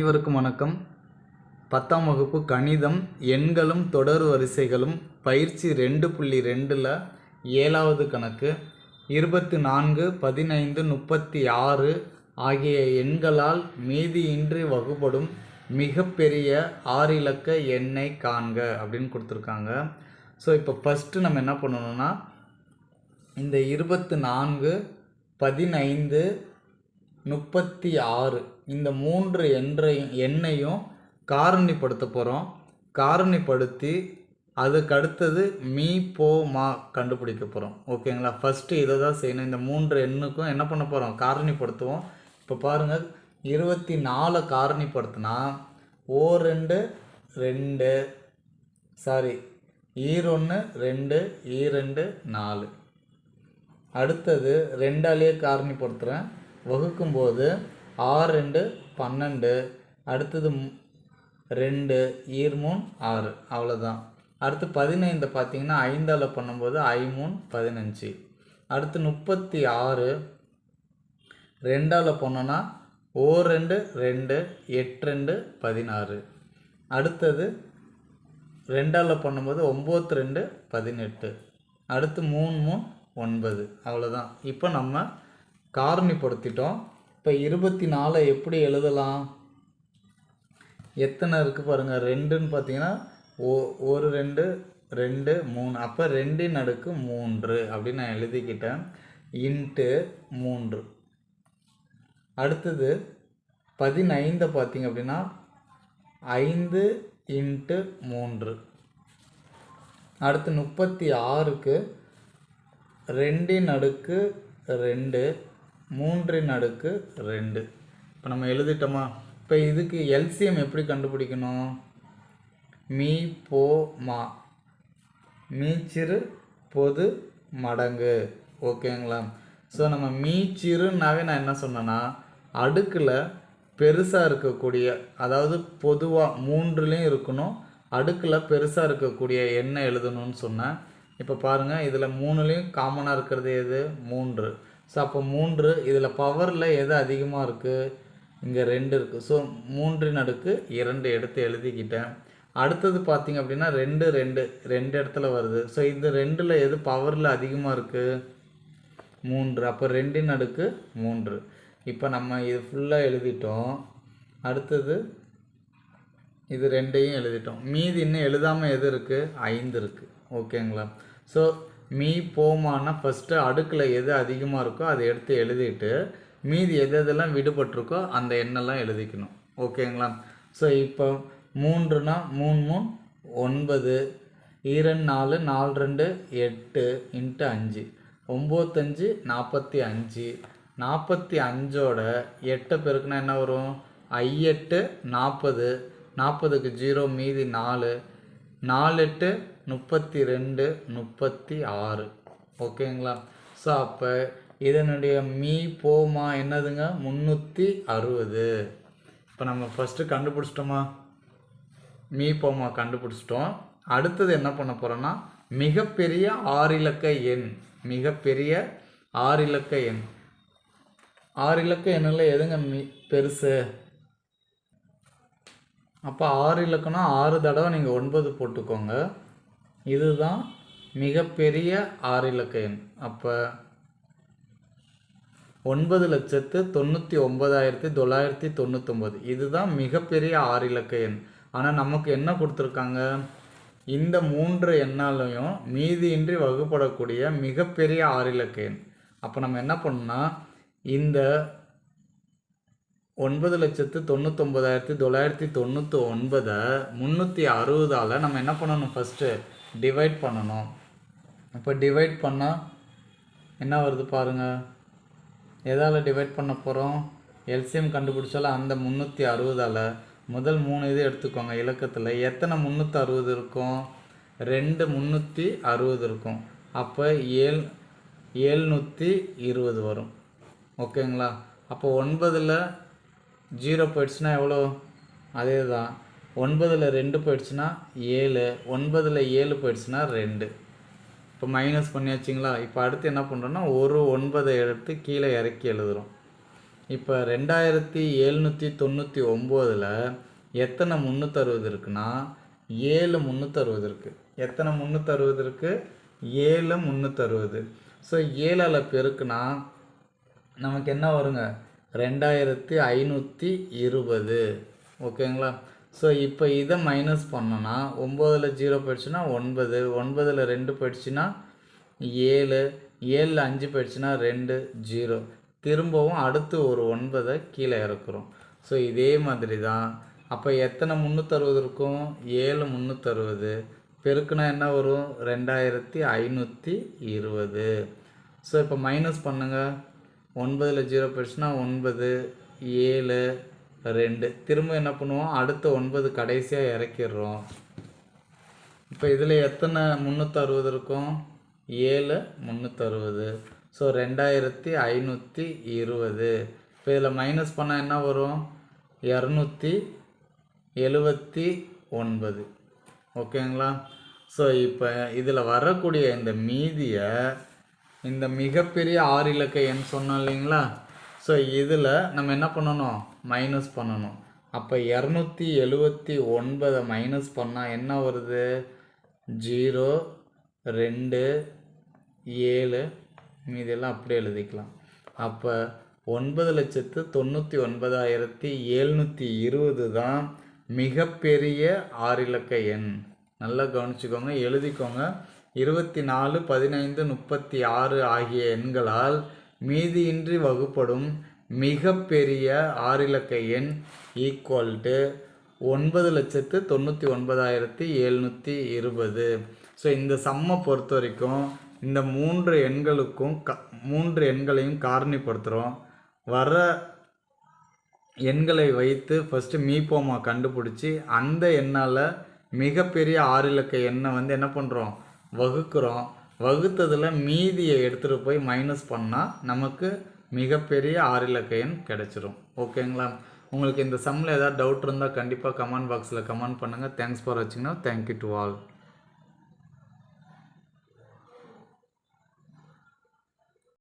அனைவருக்கும் வணக்கம். பத்தாம் வகுப்பு கணிதம் எண்களும் தொடர் வரிசைகளும் பயிற்சி ரெண்டு புள்ளி ரெண்டில் ஏழாவது கணக்கு இருபத்தி நான்கு பதினைந்து முப்பத்தி ஆறு ஆகிய எண்களால் மீதியின்றி வகுப்படும் மிகப்பெரிய ஆறு இலக்க எண்ணை காண்க அப்படின்னு கொடுத்துருக்காங்க. ஸோ இப்போ ஃபஸ்ட்டு நம்ம என்ன பண்ணணும்னா இந்த இருபத்து நான்கு பதினைந்து முப்பத்தி ஆறு. இந்த மூன்று என்றையும் எண்ணையும் காரணிப்படுத்த போகிறோம் காரணிப்படுத்தி அதுக்கு அடுத்தது மீ போ மா கண்டுபிடிக்க போகிறோம் ஓகேங்களா? ஃபஸ்ட்டு இதை தான் செய்யணும். இந்த மூன்று எண்ணுக்கும் என்ன பண்ண போகிறோம் காரணிப்படுத்துவோம். இப்போ பாருங்கள் இருபத்தி நாலை காரணிப்படுத்தினா ஓ ரெண்டு ரெண்டு சாரி ஈரொன்று ரெண்டு ஈரெண்டு நாலு. அடுத்தது ரெண்டாலேயே காரணிப்படுத்துகிறேன் வகுக்கும்போது ஆறு ரெண்டு பன்னெண்டு அடுத்தது ரெண்டு ஈர்மூன் ஆறு. அவ்வளோதான் அடுத்து பதினைந்து பார்த்தீங்கன்னா ஐந்தால் பண்ணும்போது ஐமூன் பதினஞ்சு. அடுத்து முப்பத்தி ஆறு ரெண்டால் பண்ணோன்னா ஓ ரெண்டு ரெண்டு எட்டு ரெண்டு பதினாறு. அடுத்தது ரெண்டால் பண்ணும்போது ஒம்பது ரெண்டு பதினெட்டு. அடுத்து மூணு மூணு ஒன்பது. அவ்வளோதான் இப்போ நம்ம காரணிப்படுத்திட்டோம். இப்போ இருபத்தி நாலை எப்படி எழுதலாம்? எத்தனை இருக்குது பாருங்கள் ரெண்டுன்னு பார்த்தீங்கன்னா ஓ ஒரு ரெண்டு ரெண்டு மூணு. அப்போ ரெண்டின் அடுக்கு மூன்று அப்படின்னு நான் எழுதிக்கிட்டேன். இன்ட்டு மூன்று. அடுத்தது பதினைந்தை பார்த்தீங்க அப்படின்னா ஐந்து இன்ட்டு மூன்று. அடுத்து முப்பத்தி ஆறுக்கு ரெண்டின் அடுக்கு ரெண்டு. மூன்றின் அடுக்கு ரெண்டு. இப்போ நம்ம எழுதிட்டோமா? இப்போ இதுக்கு எல்சிஎம் எப்படி கண்டுபிடிக்கணும்? மீ போ மா. மீச்சிறு பொது மடங்கு. ஓகேங்களா? ஸோ நம்ம மீச்சிறுனாவே நான் என்ன சொன்னேன்னா அடுக்கில் பெருசாக இருக்கக்கூடிய அதாவது பொதுவாக மூன்றுலேயும் இருக்கணும் அடுக்கில் பெருசாக இருக்கக்கூடிய எண்ணெய் எழுதணும்னு சொன்னேன். இப்போ பாருங்கள் இதில் மூணுலேயும் காமனாக இருக்கிறது எது? மூன்று. ஸோ அப்போ மூன்று இதில் பவரில் எது அதிகமாக இருக்குது இங்கே ரெண்டு இருக்குது ஸோ மூன்றின் அடுக்கு இரண்டு எடுத்து எழுதிக்கிட்டேன். அடுத்தது பார்த்திங்க அப்படின்னா ரெண்டு ரெண்டு ரெண்டு இடத்துல வருது. ஸோ இந்த ரெண்டில் எது பவரில் அதிகமாக இருக்குது மூன்று. அப்போ ரெண்டின் அடுக்கு மூன்று. இப்போ நம்ம இது ஃபுல்லாக எழுதிட்டோம். அடுத்தது இது ரெண்டையும் எழுதிட்டோம். மீதி இன்னும் எழுதாமல் எது இருக்குது ஐந்து இருக்குது ஓகேங்களா ஸோ மீ போமானா ஃபஸ்ட்டு அடுக்கில் எது அதிகமாக இருக்கோ அதை எடுத்து எழுதிட்டு மீதி எது எதெல்லாம் விடுபட்டிருக்கோ அந்த எண்ணெல்லாம் எழுதிக்கணும். ஓகேங்களா? ஸோ இப்போ மூன்றுனா மூணு மூணு ஒன்பது ஈரண்டு நாலு நாலு ரெண்டு எட்டு இன்ட்டு அஞ்சு. ஒம்போத்தஞ்சு நாற்பத்தி அஞ்சு. நாற்பத்தி அஞ்சோட எட்டை பெருக்குனா என்ன வரும்? ஐயெட்டு நாற்பது. நாற்பதுக்கு ஜீரோ மீதி நாலு. நாலு எட்டு முப்பத்தி ரெண்டு முப்பத்தி ஆறு ஓகேங்களா? ஸோ அப்போ இதனுடைய மீ போமா என்னதுங்க? முந்நூற்றி அறுபது. இப்போ நம்ம ஃபஸ்ட்டு கண்டுபிடிச்சிட்டோமா? மீ போமா கண்டுபிடிச்சிட்டோம். அடுத்தது என்ன பண்ண போகிறோன்னா மிகப்பெரிய ஆறு இலக்க எண். மிகப்பெரிய ஆறு இலக்க எண். ஆறு இலக்க எண்ணில் எதுங்க மி பெருசு? அப்போ ஆறு இலக்கணம் ஆறு தடவை நீங்கள் ஒன்பது போட்டுக்கோங்க. இதுதான் மிகப்பெரிய ஆறு இலக்க எண். அப்போ ஒன்பது லட்சத்து தொண்ணூற்றி ஒன்பதாயிரத்தி தொள்ளாயிரத்தி தொண்ணூத்தொம்பது இதுதான் மிகப்பெரிய ஆறு இலக்க எண். ஆனால் நமக்கு என்ன கொடுத்துருக்காங்க? இந்த மூன்று எண்ணாலையும் மீதியின்றி வகுப்படக்கூடிய மிகப்பெரிய ஆறு இலக்க எண். அப்போ நம்ம என்ன பண்ணோம்னா இந்த ஒன்பது லட்சத்து தொண்ணூத்தொம்பதாயிரத்தி தொள்ளாயிரத்தி தொண்ணூற்றி ஒன்பதை முந்நூற்றி அறுபதால் நம்ம என்ன பண்ணணும் ஃபஸ்ட்டு டிவைட் பண்ணணும். இப்போ டிவைட் பண்ணால் என்ன வருது பாருங்கள் எதால் டிவைட் பண்ண போகிறோம் எல்சிஎம் கண்டுபிடிச்சாலும் அந்த முந்நூற்றி அறுபதால் முதல் மூணு இது எடுத்துக்கோங்க இலக்கத்தில். எத்தனை முந்நூற்றி அறுபது இருக்கும்? ரெண்டு முந்நூற்றி அறுபது இருக்கும். அப்போ ஏழ் ஏழ்நூற்றி இருபது வரும். ஓகேங்களா? அப்போ ஒன்பதில் ஜீரோ போயிடுச்சுன்னா எவ்வளோ அதே தான் ஒன்பதில் ரெண்டு போயிடுச்சுன்னா ஏழு ஒன்பதில் ஏழு போயிடுச்சுன்னா ரெண்டு. இப்போ மைனஸ் பண்ணியாச்சுங்களா? இப்போ அடுத்து என்ன பண்ணுறோன்னா ஒரு ஒன்பதை எடுத்து கீழே இறக்கி எழுதுகிறோம் இப்போ ரெண்டாயிரத்தி எழுநூற்றி தொண்ணூற்றி ஒம்போதில் எத்தனை முந்நூற்றறுபது இருக்குன்னா ஏழு முந்நூற்றறுபது இருக்குது எத்தனை முந்நூற்றறுபது இருக்குது ஏழு முந்நூற்றறுபது ஸோ ஏழால் பெருக்குனா நமக்கு என்ன வருங்க? ரெண்டாயிரத்தி ஐநூற்றி இருபது. ஓகேங்களா? ஸோ இப்போ இதை மைனஸ் பண்ணோன்னா ஒம்போதில் ஜீரோ போயிடுச்சுன்னா ஒன்பது ஒன்பதில் ரெண்டு போயிடுச்சுன்னா ஏழு ஏழில் அஞ்சு போயிடுச்சுன்னா ரெண்டு ஜீரோ திரும்பவும் அடுத்து ஒரு ஒன்பதை கீழே இறக்குறோம். ஸோ இதே மாதிரி தான் அப்போ எத்தனை முந்நூற்றறுபது இருக்கும்? ஏழு முந்நூற்றறுபது பெருக்குனா என்ன வரும்? ரெண்டாயிரத்தி ஐநூற்றி இருபது. ஸோ இப்போ மைனஸ் பண்ணுங்கள் ஒன்பதில் ஜீரோ போயிடுச்சுன்னா ஒன்பது ஏழு ரெண்டு. திரும்ப என்ன பண்ணுவோம்? அடுத்த ஒன்பது கடைசியாக இறக்கிடுறோம். இப்போ இதில் எத்தனை? முந்நூற்றறுபது இருக்கும். ஏழு முந்நூற்றறுபது ஸோ ரெண்டாயிரத்தி ஐநூற்றி இருபது. இப்போ இதில் மைனஸ் பண்ணால் என்ன வரும்? இரநூத்தி எழுபத்தி ஒன்பது. ஓகேங்களா? ஸோ இப்போ இதில் வரக்கூடிய இந்த மீதியை இந்த மிகப்பெரிய ஆறு இலக்க எண் சொன்னோம் இல்லைங்களா? ஸோ இதில் நம்ம என்ன பண்ணணும்? மைனஸ் பண்ணணும். அப்போ இரநூத்தி எழுபத்தி ஒன்பதை மைனஸ் பண்ணால் என்ன வருது? ஜீரோ ரெண்டு ஏழு. மீதியெல்லாம் அப்படியே எழுதிக்கலாம். அப்போ ஒன்பது லட்சத்து தொண்ணூற்றி ஒன்பதாயிரத்தி எழுநூற்றி இருபது தான் மிகப்பெரிய ஆறு இலக்க எண். நல்லா கவனிச்சுக்கோங்க எழுதிக்கோங்க. இருபத்தி நாலு பதினைந்து முப்பத்தி ஆறு ஆகிய எண்களால் மீதியின்றி வகுப்படும் மிகப்பெரிய ஆறு இலக்க எண் ஈக்குவல் டு ஒன்பது லட்சத்து தொண்ணூற்றி ஒன்பதாயிரத்தி எழுநூற்றி இருபது. ஸோ இந்த சம்மை பொறுத்த வரைக்கும் இந்த மூன்று எண்களுக்கும் க மூன்று எண்களையும் காரணிப்படுத்துகிறோம் வர எண்களை வைத்து ஃபஸ்ட்டு மீப்போமா கண்டுபிடிச்சி அந்த எண்ணால் மிகப்பெரிய ஆறு இலக்க எண்ணை வந்து என்ன பண்ணுறோம் வகுக்கிறோம். வகுத்ததில் மீதியை எடுத்துகிட்டு போய் மைனஸ் பண்ணால் நமக்கு மிகப்பெரிய ஆறு இலக்க எண் கிடச்சிரும் ஓகேங்களா உங்களுக்கு இந்த சம்மில் ஏதாவது டவுட் இருந்தால் கண்டிப்பாக கமெண்ட் பாக்ஸில் கமெண்ட் பண்ணுங்கள் தேங்க்ஸ் ஃபார் வாட்சிங்னா தேங்க்யூ டு ஆல்